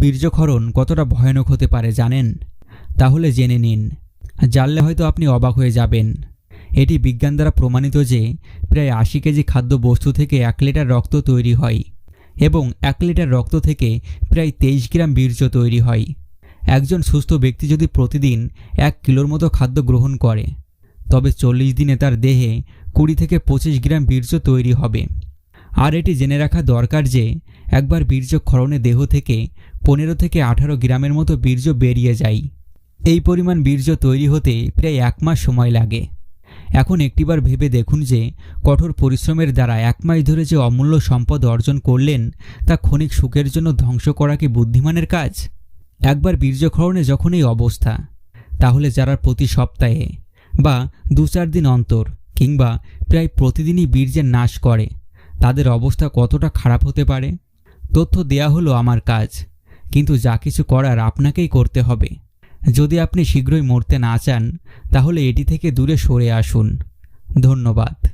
বীর্যক্ষরণ কতটা ভয়ানক হতে পারে জানেন? তাহলে জেনে নিন। জানলে হয়তো আপনি অবাক হয়ে যাবেন। এটি বিজ্ঞান দ্বারা প্রমাণিত যে প্রায় আশি কেজি খাদ্য বস্তু থেকে এক লিটার রক্ত তৈরি হয় এবং এক লিটার রক্ত থেকে প্রায় তেইশ গ্রাম বীর্য তৈরি হয়। একজন সুস্থ ব্যক্তি যদি প্রতিদিন এক কিলোর মতো খাদ্য গ্রহণ করে, তবে চল্লিশ দিনে তার দেহে কুড়ি থেকে পঁচিশ গ্রাম বীর্য তৈরি হবে। আর এটি জেনে রাখা দরকার যে, একবার বীর্য ক্ষরণে দেহ থেকে পনেরো থেকে আঠারো গ্রামের মতো বীর্য বেরিয়ে যায়। এই পরিমাণ বীর্য তৈরি হতে প্রায় এক মাস সময় লাগে। এখন একটিবার ভেবে দেখুন যে, কঠোর পরিশ্রমের দ্বারা এক মাস ধরে যে অমূল্য সম্পদ অর্জন করলেন, তা ক্ষণিক সুখের জন্য ধ্বংস করা কি বুদ্ধিমানের কাজ? একবার বীর্যক্ষরণে যখন এই অবস্থা, তাহলে যারা প্রতি সপ্তাহে বা দু চার দিন অন্তর কিংবা প্রায় প্রতিদিনই বীর্যের নাশ করে তাদের অবস্থা কতটা খারাপ হতে পারে? তথ্য দেয়া হলো আমার কাজ, কিন্তু যা কিছু করার আপনাকেই করতে হবে। যদি আপনি শীঘ্রই মরতে না চান, তাহলে এটি থেকে দূরে সরে আসুন। ধন্যবাদ।